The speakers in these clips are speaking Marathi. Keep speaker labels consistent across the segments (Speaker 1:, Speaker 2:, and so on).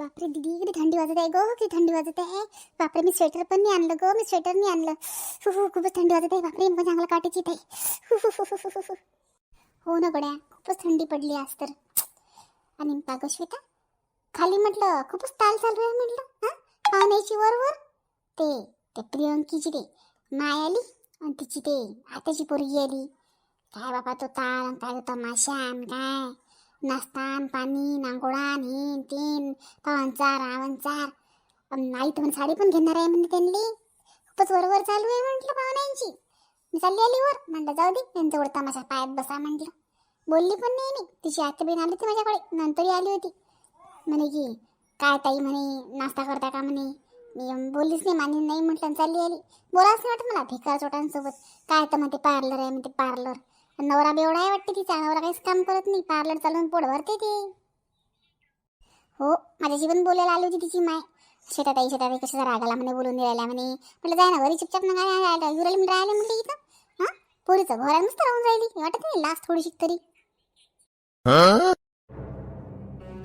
Speaker 1: बापरे दिदी किती थंडी वाजत आहे गो. किती थंडी वाजत आहे. बापरे मी स्वेटर पण नाही आणलं गो. मी स्वेटर नाही आणलं. हु, हु, खूपच थंडी वाजत आहे. बापरे पण चांगलं काटेची आहे हु, हु, हु, हु, हु, हु, हो. ना गड्या खूपच थंडी पडली आज तर. आणि का श्वेता? खाली म्हटलं खूपच ताल चालू आहे म्हटलं. हां? पाहुण्याची वर वर? ते ते प्रियंकीची ते. माय आली आणि तिची ते आताची पोरगी आली. काय बाबा तो ताल आणि काय तो तमाशा काय? नाश्तान पाणी नांगोळान हेन तीन पावनचार आवनचार आई तर साडी पण घेणार आहे म्हणजे त्यांनी. खूपच वरवर चालू आहे म्हटलं पाहुण्यांची. मी चालली आली वर. म्हणलं जाऊ दे त्यांचं तमाशा पायात बसा म्हटलं. बोलली पण नाही मी. तिची आत्या बहीण आली होती माझ्याकडे. नंतरही आली होती. म्हणे की काय ताई म्हणे नाश्ता करता का म्हणे? मी बोललीच नाही मान्य नाही म्हटलं चालली आली. बोलावंच नाही वाटत मला भिकार चोटांसोबत. काय तर म्हणते पार्लर आहे म्हणते पार्लर. नवरा बेवडा आहे वाटते तिचा. नवरा काहीच काम करत नाही. पार्लर चालून पोट भरते ते. हो माझ्याशी पण बोलायला आली होती तिची माय. शेताताई शेताताई कशाचा रागाला म्हणे बोलून नाही म्हणे. म्हटलं जाय ना घरी चुपचाप ना काय युराली म्हणून राहिले म्हटलं इथं? हां? पोरीचं घरात नुसतं राहून राहिली. वाटत नाही लास्ट थोडीशी तरी.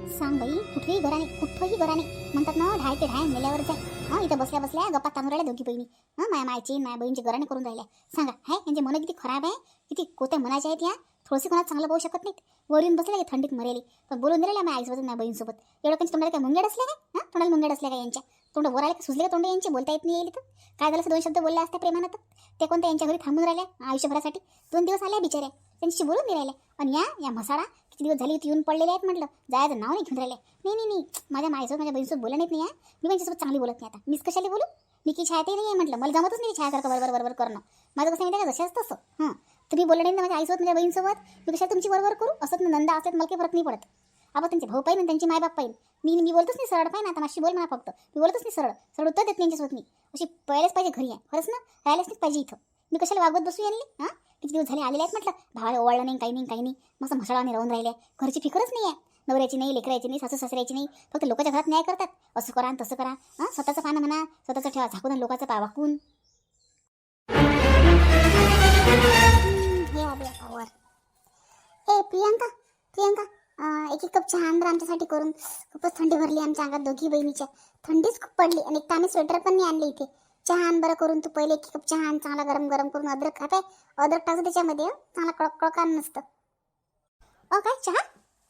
Speaker 1: सांग बाई कुठेही घराने कुठंही घराने म्हणतात ना ढाय ते ढाय मेल्यावर जाय. हा इथं बसल्या बसल्या गप्पा तांदूळ राहिल्या दोघी बहिणी. हा माया मायची माया बहिणीची घराने करून राहिल्या. सांगा हाय यांचे मन किती खराब आहे? किती कोत्या मनाच्या आहेत या? थोडसे कोणाला चांगलं पाहू शकत नाहीत. वरून बसल्या की थंडीत मरेली. पण बोलून दिलेल्या माझ्या आईसोबत माझ्या बहिणीसोबत. एवढं कंची तोंडाला काय मुंगेड असल्या काय? हा तोंडाला मुंगेड असल्या काय यांच्या? तोंड वर आले का सुजले का तोंड यांचे? बोलता येत नाही येईल तर. काय झालं असं दोन शब्द बोलले असते प्रेमानं तर? ते कोणत्या यांच्या घरी थांबून राहिल्या? आयुष्यभरासाठी? दोन दिवस आल्या बिचाऱ्या. त्यांच्याशी बोलून नाही राहिल्या. आणि या या म्हसाळा किती दिवस झाली इथे येऊन पडलेले आहेत म्हटलं. जायचं नाव नाही घेऊन राहिले. नाही नाही नाही. माझ्या माईसोबत माझ्या बहिणीसोबत बोलत नाही आहे. मी माझ्यासोबत चांगली बोलत नाही आता. मीच कशाला बोलू? मी की छाया ते नाही आहे म्हटलं. मला जमतच नाही छायासारखं बरोबर बरोबर करणं. माझं कसं माहिती आहे का? जशाच तसं. हां. तुम्ही बोललं नाही ना माझ्या आईसोबत माझ्या बहिणीसोबत? मी कशा तुमची बरोबर करू? असत ना नंदा असेल मला काही फरक नाही पडत. आपण त्यांचे भाऊ पाहिजे त्यांची मायबाप पाहिजे. मी मी बोलतच नाही सरळ. पाहिजे आता माझी बोल मला फक्त. मी बोलतच नाही सरळ. सरळ उत्तर देत नाही यांच्यासोबत मी. अशी पहिलेच पाहिजे घरी आहे. खरंच ना? राहिलेच नाही पाहिजे इथं. मी कशाला वागवत बसू यांनी? हां? किती दिवस झाले आलेले आहेत म्हटलं? भावाला ओवाळलं नाही काही नाही काही नाही. मस्त म्हसळाने राहून राहिले. घरची फिकरच नाही आहे नवऱ्याची नाही लेकरायची नाही सासू सासऱ्याची नाही. फक्त लोकांच्या घरात न्याय करतात. असं करा आणि तसं करा. हां? स्वतःचं पानं म्हणा स्वतःचं ठेवा. झाकून लोकांचं पा वाकून. हे आले ए प्रियांका प्रियांका. एक एक कप चहा आण आमच्यासाठी करून. खूपच थंडी भरली आमच्या अंगात दोघी बहिणीच्या. थंडीच खूप पडली. आणि एक आम्ही स्वेटर पण नाही आणले इथे. चहा आण बरं करून तू पहिले एक कप चहा आण चांगला गरम गरम करून अद्रक खाते अद्रक टाकू त्याच्यामध्ये चांगला कळक कळकान नसतं. अ काय? चहा?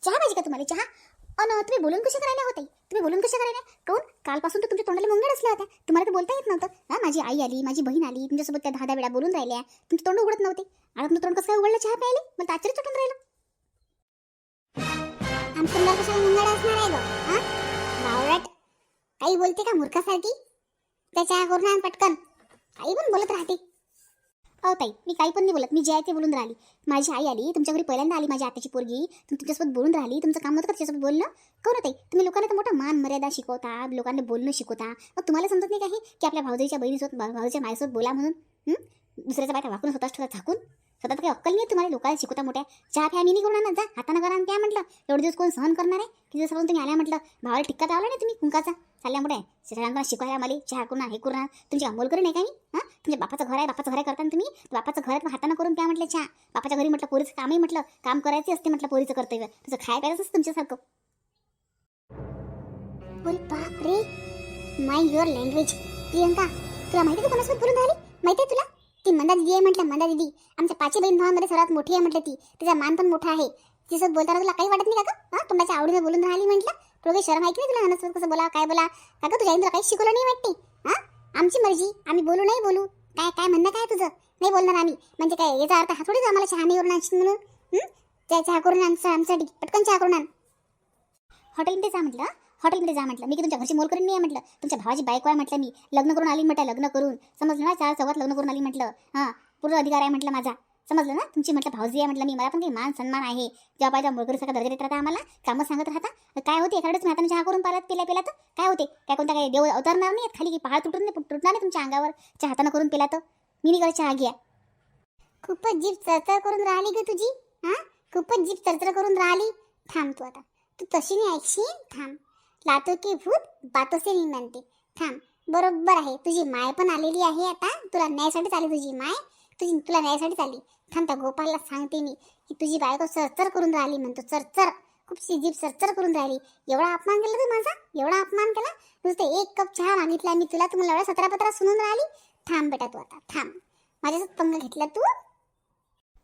Speaker 1: चहा पाहिजे का तुम्हाला? चहा? अन तुम्ही बोलून कशा करायला होते? तुम्ही बोलून कशा करायला? काऊन? कालपासून तर तुमच्या तोंडाला मुंगड असल्या होत्या. तुम्हाला तर बोलता येत नव्हतं. हा? माझी आई आली माझी बहीण आली तुमच्यासोबत त्या दहा दहा वेळा बोलून राहिल्या. तुमचं तोंड उघडत नव्हते. आता तुमचं तोंड कसं काय उघडलं? चहा प्यायली? मला आश्चर्य तुटून राहिलं. आमचं मुलाला कशाला मुंगड असणार आहे हा? काही बोलते का मूर्खासारखी? त्याच्या करून पटकन. काही पण बोलत राहते. अहो ताई मी काही पण नाही बोलत. मी जे आहे ते बोलून राहिली. माझी आई आली तुमच्या घरी पहिल्यांदा आली माझ्या आत्याची पोरगी. तुम्ही तुमच्यासोबत बोलून राहिली. तुमचं काम होतं का त्याच्यासोबत बोलणं? करू ताई तुम्ही लोकांना तर मोठा मान मर्यादा शिकवता लोकांना बोलणं शिकवता. मग तुम्हाला समजत नाही काही की आपल्या भाऊजीच्या बहिणीसोबत भाऊजीच्या भाऊच्या मायसोबत बोला म्हणून दुसऱ्याचा बायका वाकून स्वतःच ठेवता झाकून? स्वतः काही अक्कल नाही तुम्हाला? लोकांना शिकवता मोठ्या चहा फ्या मी नाही करून आणत. जा हातानं करा आणि त्या म्हटलं. एवढे दिवस कोण सहन करणार आहे? की दिवसापासून तुम्ही आल्या म्हटलं? भावाला टिक्का लावला नाही तुम्ही कुंकाचा चालल्यामुळे सगळ्यांना शिकवायला मला चहा करून हे करून तुमची अंमोल करून नाही का मी? हां? तुमच्या बापाचं घर आहे बापाचं घर आहे करताना तुम्ही? बापाचं घर आहे तर हातानं करून त्या म्हटलं चहा. बापाच्या घरी म्हटलं पोरीचं कामही म्हटलं. काम करायचं असते म्हटलं पोरीचं कर्तव्य. तुझं खाय प्यायचं असतं तुमच्यासारखं. अरे बाप रे माय युअर लँग्वेज प्रियंका तुला माहिती तू कोणासोबत बोलून राहिली? माहिती आहे तुला? ती मंदा दिदी आहे म्हटलं मंदा दिदी आमच्या पाचही बहीण भावांमध्ये सर्वात मोठी आहे म्हटलं ती. तिचा मान पण मोठा आहे. तिच्यासोबत बोलताना तुला काही वाटत नाही का गं? हां तुम्हाला आवडीने बोलून राहिली म्हटलं. तुला काही शरम आहे की नाही तुला? नसतं कसं बोला काय बोला का तुझ्या तुला काही शिकवलं नाही वाटते? हां? आमची मर्जी. आम्ही बोलू नाही बोलू. काय काय म्हणणं काय तुझं? नाही बोलणार आम्ही. म्हणजे काय याचा अर्थ हा थोडीच आम्हाला चहा नाही करून आणशील म्हणून? त्या चहा करून आमचं आमच्यासाठी. पटकन चहा करून आण. हॉटेलमध्ये जा म्हटलं हॉटेलमध्ये जा म्हटलं. मी की तुमच्या घरची मोल करून नाही आहे म्हटलं. तुमच्या भावाची बायको आहे म्हटलं मी. लग्न करून आली म्हटलं लग्न करून. समजलं ना चार चौघात लग्न करून आली म्हटलं. हां पूर्ण अधिकार आहे म्हटलं माझा. समजलं ना? तुमची म्हटलं भाऊजी आहे म्हटलं मी. मला पण काही मान सन्मान आहे. जेव्हा पाहिजे मुलगरीसारखा दर्जा देत राहता आम्हाला. कामं सांगत राहता. काय होते? एखाद्याच मी हाताने चहा करून पालत पिला पिला तर काय होते? काय कोणता काय देव अवतरणार नाही खाली की पहाड तुटून नाही तुटणार नाही तुमच्या अंगावर. चहा हातानं करून पिला तर. मी नाही चहा घ्या. खूपच जीभ चरचर करून राहिली ग तुझी. हां? खूपच जीभ चरचर करून राहिली. थांब तू आता. तू तशी नाही ऐकशील? थांब. लातो की भूत बातो से नाही म्हणते. थांब बरोबर आहे. तुझी माय पण आलेली आहे आता. तुला न्यायसाठीच आली तुझी माय. तुझी तुला न्यायसाठीच आली थांब त्या गोपालला सांगते मी. की तुझी बायको चरचर करून राहिली म्हणतो. चरचर खूप जीभ सरचर करून राहिली. एवढा अपमान केला तू माझा? एवढा अपमान केला? नुसतं एक कप चहा मागितला मी तुला. तुम्हाला एवढा सतरा पत्रा सुनून राहिली? थांब बेटा तू आता. थांब. माझ्यासोबत पंग घेतला तू?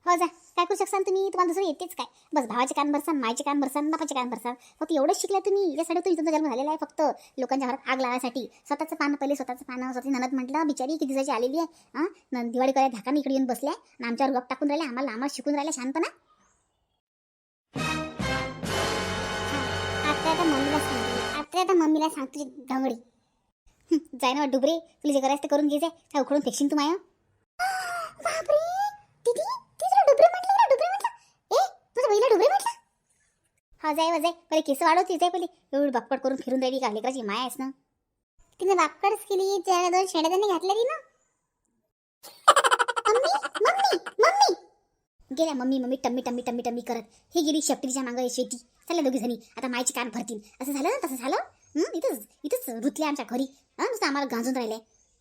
Speaker 1: हो जा काय करू शकसान तुम्ही? तुम्हाला दुसरं येतेच काय? बस भावाचे कान भरसान मायचे कान भरसान बापाचे कान भरसान. फक्त एवढंच शिकल्या तुम्ही. यासाठी तुम्ही तुमचा जन्म झालेला आहे फक्त. लोकांच्या घरात आग लावायसाठी. स्वतःचं पानं पहिले स्वतःचं पानं स्वतःची ननद म्हटलं बिचारी किती दिवसाची आलेली आहे हां? दिवाळी करायला धाकाने इकडे येऊन बसल्या. आणि आमच्यावर गप टाकून राहिले आम्हाला आम्हाला शिकून राहिल्या शांतपणा आता आता मम्मीला सांगते आता आता मम्मीला सांग तुझी घंगडी जाय ना डुबरे तुला जे करायचं ते करून घे काय उखडून फेकशील तू माया बापरे दीदी ती तुला डुबरे म्हटली ना डुबरे म्हटलं ए तुझ्या बहिणीला डुबरे म्हटलं हा जाय पहिले केस वाढवती जाय पहिले. एवढी बापकड करून फिरून राहिली का लेकराची माय आहेस ना. तिने बापकडच केली त्या दोन शेड्या त्यांनी घातल्या ती ना मम्मी मम्मी मम्मी. गेल्या mummy mummy tummy tummy tummy tummy करत. हे गेली शेपटीच्या मागं शेती. चालल्या दोघी जणी. आता मायची कान भरतील. असं झालं ना तसं झालं? हं, इथंच इथंच रुतल्या आमच्या घरी. हा? नुसतं आम्हाला गांजून राहिले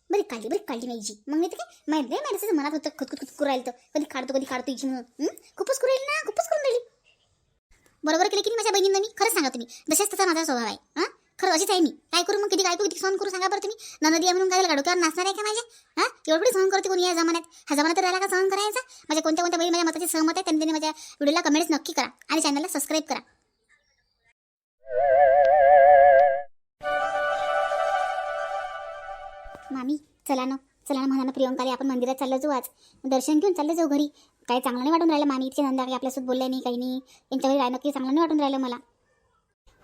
Speaker 1: बरी काढली बरी काढली माझी मग मी तर काय? माहिती नाही माहिती मनात होतं खुद खुद खुद राहिलं तर कधी काढतो कधी काढतो इची म्हणून. खूपच करू राहील ना खूपच करून राहिली. बरोबर केले की नाही माझ्या बहिणींना मी? खरंच सांगा तुम्ही. जसेच तसा माझा स्वभाव आहे. हा? खरं अशीच आहे मी. काय करू मग? किती काय करू किती सहन करू सांगा बरं तुम्ही. ननदी आहे म्हणून काय डोक्यावर नाचणार आहे का माझ्या? हा? एवढी सहन करते कोणी या जमान्यात? हा जमान्यात तर राहिला का सहन करायचा? माझ्या कोणत्या कोणत्या बहिणी माझ्या मताची सहमत आहे त्यांनी माझ्या व्हिडिओला कमेंट्स नक्की करा आणि चॅनलला सबस्क्राईब करा. मामी चला ना. चला ना म्हणा ना प्रियंकाला. आपण मंदिरात चाललो जाऊ आज. दर्शन घेऊन चाललं जाऊ घरी. काही चांगलं नाही वाटून राहिलं मामी इतके नंदा काही आपल्यासोबत बोलले नाही काही नाही. यांच्या घरी काही चांगलं नाही वाटून राहिलं मला.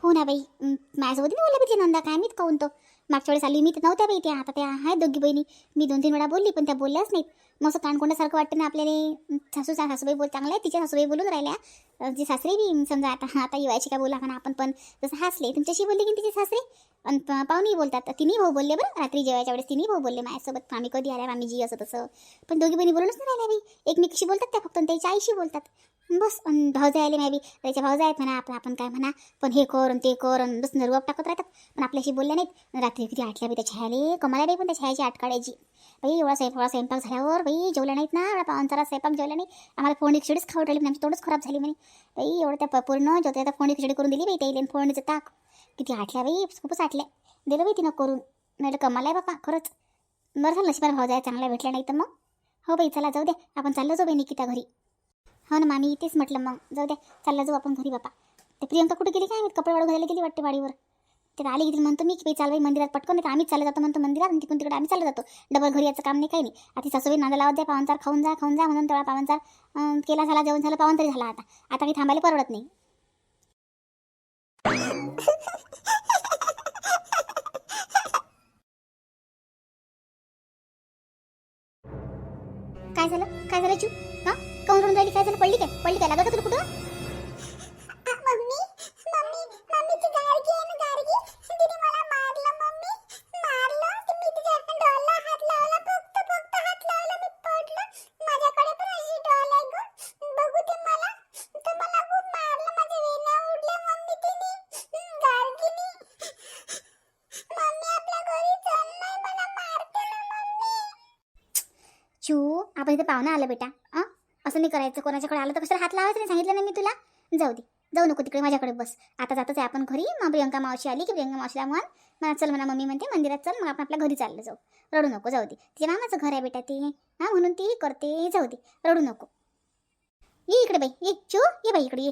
Speaker 1: हो ना बाई. माझ्यासोबत नाही बोलल्या पाहिजे नंदा काय मीच काहून तो? मागच्या वेळेस आली मी तर नव्हत्या बाई त्या आता त्या आहेत दोघी बहिणी. मी दोन तीन वेळा बोलली पण त्या बोलल्याच नाहीत. मग असं कानकोंडासारखं वाटतं ना आपल्याला सासू सासूबाई बोल चांगला आहे तिच्या सासूबाई बोलून राहिल्या. जे जी सासरे बी समजा आता आता येवायची काय बोला म्हणा आपण पण जसं हसले तुमच्याशी बोलले की तिचे सासरे? आणि प- बोलतात तिन्ही भाऊ बोलले बरं रात्री जेवायच्या वेळेस तिन्ही भाऊ बोलले माझ्यासोबत आम्ही कधी आल्या आम्ही जी असं तसं. पण दोघी बहिणी बोलूनच नाही राहिल्या बाई. एकमेकीशी बोलतात त्या फक्त त्याच्या आईशी बोलतात. बस भाऊजा आले मी बी त्याच्या भाऊजा आहेत म्हणा आपण आपण काय म्हणा पण हे कर ते कर बस नरवाप टाकत राहतात. पण आपल्याशी बोलल्या नाहीत. रात्री किती आठल्या बी त्या छायाले कमाला नाही पण त्या छायाची आठ काढायची बाई एवढा स्वयंपाक एवढा स्वयंपाक झाल्यावर बाई जेवल्या नाहीत ना एवढा पावनचारा स्वयंपाक जेवला नाही आम्हाला फोडणी खिचडीच खाऊ राहिली आमची तोडच खराब झाली म्हणे. बाई एवढं त्या पूर्ण जेवते आता फोडणी खिचडी करून दिली बाई त्याला फोडणीचं ताक. किती आटल्या बाई खूपच आटल्या दिलं बाई तिनं करून. नाही तर कमाला आहे बापा खरंच. बरं झालं नशिबाला भाऊ जाय चांगला भेटला नाही तर मग? हो बाई चला जाऊ द्या. आपण चाललो जाऊ बाई निकिता घरी. हो ना मामी तेच म्हटलं मग. जाऊ द्या चालला जाऊ आपण घरी बापा. ते प्रियंका कुठे गेली? काय कपडे वाढू घालायला गेली वाटते वाडीवर. ते आली गेली म्हणतो मी की बाई चाल बाई मंदिरात पटकन नाही तर आम्हीच चाललं जातो म्हणतो मंदिरात आणि तिकडून तिकडे आम्ही चालत जातो. डबल घरी याचं काम नाही काही नाही. आता सासूबाई नांदा लावत द्या पावनचार खाऊन जा खाऊन जा म्हणून तेवढा पावनचार केला झाला जेवण झालं पावन तरी झाला आता. आता काही थांबायला परवडत नाही. काय झालं? काय झालं चू? हां? काऊन रडून राहिली काय झालं पडली काय? पडली काय? लागलं का तुला कुठं? चू आपण इथे पाहुणा आलं बेटा. असं नाही करायचं. कोणाच्याकडे आलं तर कशाला हात लावायचं नाही? सांगितलं ना मी तुला. जाऊ दे. जाऊ नको तिकडे माझ्याकडे बस. आता जातच आहे आपण घरी. मग प्रियंका मावशी आली की प्रियंका मावशीला म्हण मला चल म्हणा मम्मी म्हणते मंदिरात चल मग आपण आपल्या घरी चाललं जाऊ. रडू नको जाऊ दे. तिच्या मामाचं घर आहे बेटा ते. हां म्हणून ती करते. जाऊ दे. रडू नको. ये इकडे बाई. ये चू. ये बाई इकडे ये.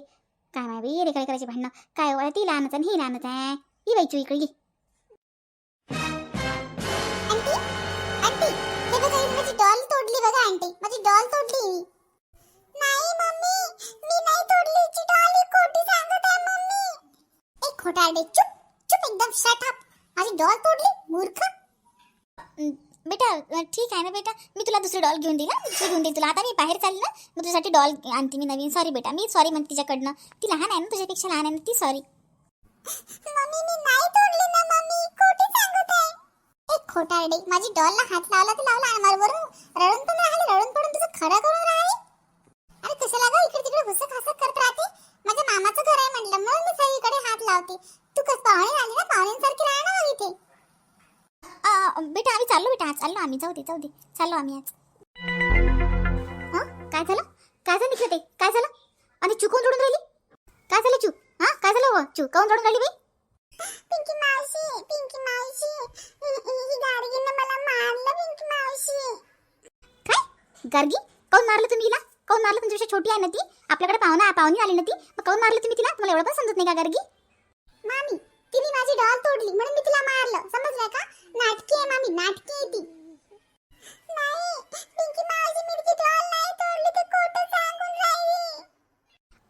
Speaker 1: काय माय बाई? रे काय करायची भांडणं? काय वळ ती लहानच आणि ही लहानच आहे. ये बाई चू इकडे ये. आंटी आंटी हे बघा माझी डॉल तोडली बघा आंटी. माझी डॉल तोडली खोटारडे चुप चुप एकदम शट अप माझी डॉल तोडली मूर्ख. बेटा ठीक आहे ना बेटा. मी तुला दुसरी डॉल घेऊन देईल हं? दुसरी घेऊन देईल तुला. आता मी बाहेर चालली ना मग तुझ्यासाठी डॉल आणते मी नवीन. सॉरी बेटा मी सॉरी म्हणते तिच्याकडनं. ती लहान आहे ना तुझ्यापेक्षा लहान आहे ना ती सॉरी मम्मी मी नाही तोडली ना मम्मी. खोटी सांगत आहे एक खोटारडे माझी डॉलला हात लावला तर लावला आणि मला रडून पण राहिली रडून पडून तुझं खरं करून राहिली. अरे कशाला ग? इकडे तिकडे हुसक हसक करत राहते. माझ्या मामाचं घर आहे म्हटलं म्हणून मी सगळीकडे हात लावते. तू कस पाहुणे आली ना? पाहुण्यांसारखी राहा ना मग इथे बेटा आम्ही चाललो बेटा. आज चाललो आम्ही. जाऊ दे जाऊ दे. चाललो आम्ही आज. हं? काय झालं? काय झालं निघलं ते काय झालं? आणि चुकून रडून राहिली? काय झालं चू? हा? हो चू काऊन रडून राहिली बाई?
Speaker 2: पिंकी मावशी पिंकी मावशी. हि- हि- ही गाडगीनं मला मारलं पिंकी मावशी.
Speaker 1: काय? गार्गी काऊन मारलं तुम्ही हिला? काऊन मारलं तुमच्यापेक्षा छोटी आहे ना ती? आपल्याकडे पाहुणा पाहुणी आली ना ती. मग काऊन मारलं तुम्ही तिला? तुम्हाला एवढं पण समजत नाही का गार्गी?
Speaker 2: मामी तिने माझी डॉल तोडली. म्हणून मी तिला मारलं. समजलं का? नाटकी आहे मामी नाटकी आहे ती.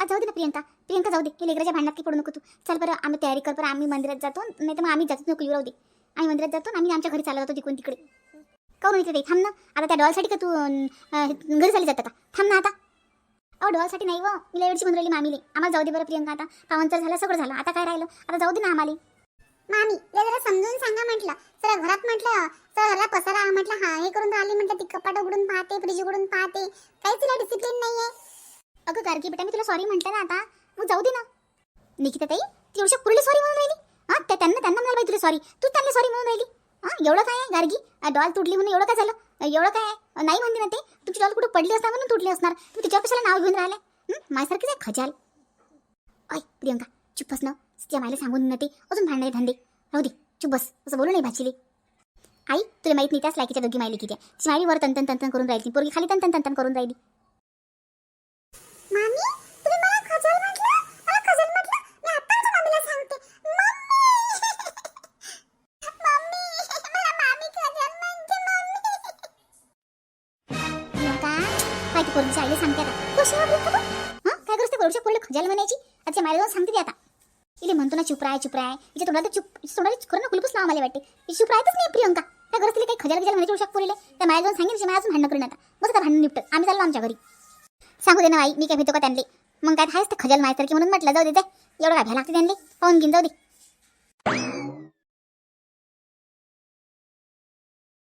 Speaker 1: जाऊ दे ना प्रियंका. प्रियंका जाऊ दे. हे लेकराच्या भांडणात की पडू नको तू. चल बरं आम्ही तयारी कर बरं. आम्ही मंदिरात जातो. नाही तर मग आम्ही जातो. नको येऊ राहू दे. आम्ही मंदिरात जातो आम्ही आमच्या घरी चालत जातो तिकडून तिकडे. काऊन इथे थांब ना. आता त्या डॉलसाठी का तू घरी चालली जात आता थांब ना आता. अहो डॉलसाठी नाही व. मी वेळची म्हणून राहिली मामीले. आम्हाला जाऊ दे बरं प्रियंका. आता पावनचर झालं सगळं झालं. आता काय राहिलं? आता जाऊ दे ना आम्हाला.
Speaker 2: मामी या जरा समजून सांगा म्हटलं. जरा घरात म्हटलं तर घराला पसारा म्हटलं. हा हे करून राहिली म्हटलं ती कपाट उघडून पाहते फ्रीज उघडून पाहते. काहीच तिला डिसिप्लिन नाहीये.
Speaker 1: अगं गार्गी बेटा मी तुला सॉरी म्हटलं ना आता. मग जाऊ दे ना. निकिता ताई ती एवढ्या पुरली सॉरी म्हणून राहिली? हां त्या त्यांना त्यांना म्हणाल बाई तुला सॉरी तू त्यांना सॉरी म्हणून राहिली? हां एवढं काय आहे गार्गी? डॉल तुटली म्हणून एवढं काय झालं? एवढं काय आहे? नाही म्हणते ना ते? तुमची डॉल कुठं पडली असणार म्हणून तुटली असणार? तू तिच्यावर कशाला नाव घेऊन राहिलं माझ्यासारखीच आहे खजाल. ऐ प्रियंका चुप बस ना. तिच्या मायला सांगून ना ते. अजून भांडणे धंदे. राहू दे. चुप बस. असं बोलू नाही भाचीले. आई तुला माहीत नाही त्याच लायकीच्या दोघी मायली किती आहे. तिची मायली वर तंतन तंतन करून राहिली पोरगी खाली तंतन तंतन करून राहिली.
Speaker 2: अच्छा आता मला
Speaker 1: जाऊन सांगते ती आता. इले म्हणतो ना चुपराय चुपराय. इथे तिच्या तोंडाला चुप तोंडाला खरं ना कुलपूस नाव मला वाटते. ती चुप राहतच नाही प्रियंका. काय घरात तिला काही खजाल खजाल म्हणायची उषा पुरेले. त्या मला जाऊन सांगेल मला अजून भांडण करून आता. मग आता भांडण निपटत. आम्ही चाललो आमच्या घरी. सांगू दे ना आई मी काय भेटतो का त्यांनी मग काय आहेच ते खजाल माहिती म्हणून म्हटलं जाऊ दे एवढं काय भ्या लागते त्यांनी पाहून घेऊन जाऊ दे.